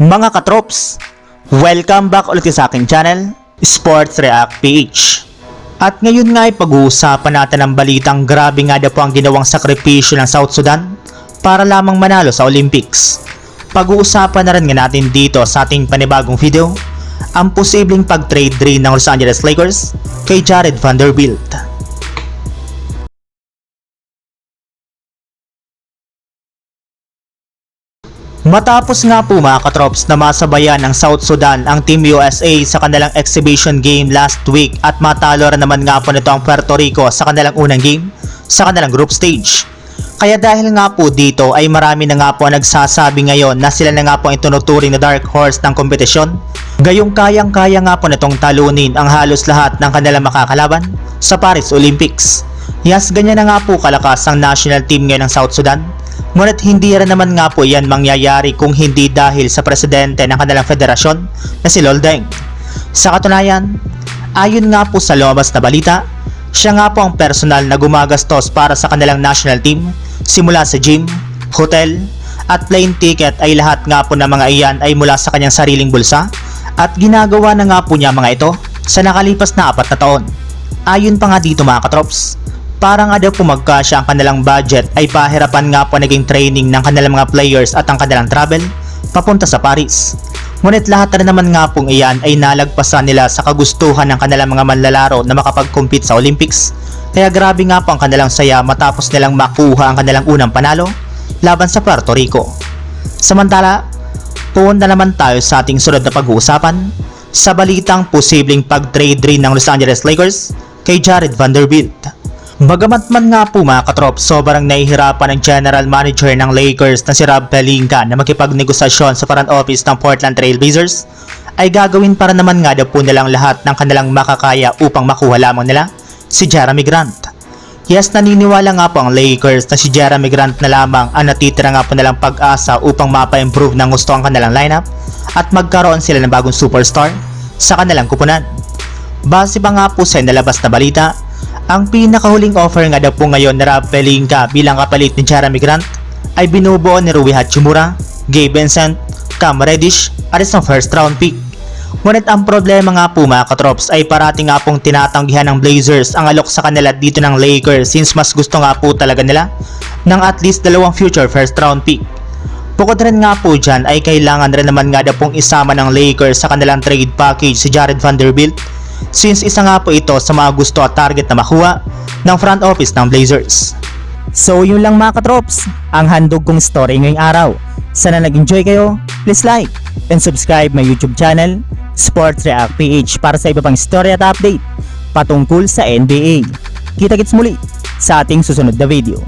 Mga katrops, welcome back ulit sa aking channel, Sports React PH. At ngayon nga ay pag-uusapan natin ang balitang grabe nga daw po ang ginawang sakripisyo ng South Sudan para lamang manalo sa Olympics. Pag-uusapan na rin nga natin dito sa ating panibagong video ang posibleng pag-trade rin ng Los Angeles Lakers kay Jared Vanderbilt. Matapos nga po mga katrops na masabayan ng South Sudan ang Team USA sa kanilang exhibition game last week at matalo rin naman nga po nito ang Puerto Rico sa kanilang unang game sa kanilang group stage. Kaya dahil nga po dito ay marami na nga po ang nagsasabi ngayon na sila na nga po ang tunuturing na dark horse ng kompetisyon. Gayong kayang-kaya nga po nitong talunin ang halos lahat ng kanilang makakalaban sa Paris Olympics. Yes, ganyan na nga po kalakas ang national team ngayon ng South Sudan. Ngunit hindi rin naman nga po yan mangyayari kung hindi dahil sa presidente ng kanilang federasyon na si Loldeng. Sa katunayan, ayon nga po sa lumabas na balita, siya nga po ang personal na gumagastos para sa kanilang national team simula sa gym, hotel, at plane ticket ay lahat nga po ng mga iyan ay mula sa kanyang sariling bulsa at ginagawa na nga po niya mga ito sa nakalipas na apat na taon. Ayon pa nga dito mga katrops, para nga daw pumagkasya ang kanilang budget ay pahirapan nga po naging training ng kanilang mga players at ang kanilang travel papunta sa Paris. Ngunit lahat na naman nga pong iyan ay nalagpasan nila sa kagustuhan ng kanilang mga manlalaro na makapag-compete sa Olympics. Kaya grabe nga po ang kanilang saya matapos nilang makuha ang kanilang unang panalo laban sa Puerto Rico. Samantala, punta naman tayo sa ating sunod na pag-uusapan sa balitang posibleng pag-trade rin ng Los Angeles Lakers kay Jared Vanderbilt. Bagamat man nga po mga katrop, sobrang nahihirapan ng general manager ng Lakers na si Rob Pelinka na makipagnegosasyon sa front office ng Portland Trail Blazers, ay gagawin para naman nga daw po nilang lahat ng kanilang makakaya upang makuha lamang nila si Jeremy Grant. Yes, naniniwala nga po ang Lakers na si Jeremy Grant na lamang ang natitira nga po nilang pag-asa upang mapa-improve ng gusto ang kanilang lineup at magkaroon sila ng bagong superstar sa kanilang kupunan. Base pa nga po sa inalabas na balita, ang pinakahuling offer nga daw po ngayon na Rob Pelinka bilang kapalit ni Jeremy Grant ay binubuo ni Rui Hachimura, Gabe Vincent, Cam Reddish at isang first round pick. Ngunit ang problema nga po mga katrops ay parating nga pong tinatanggihan ng Blazers ang alok sa kanila dito ng Lakers since mas gusto nga po talaga nila ng at least dalawang future first round pick. Bukod rin nga po dyan ay kailangan rin naman nga daw pong isama ng Lakers sa kanilang trade package si Jared Vanderbilt since isa nga po ito sa mga gusto at target na makuha ng front office ng Blazers. So yun lang mga katrops, ang handog kong story ngayong araw. Sana nag-enjoy kayo, please like and subscribe my YouTube channel, Sports React PH para sa iba pang story at update patungkol sa NBA. Kita-kits muli sa ating susunod na video.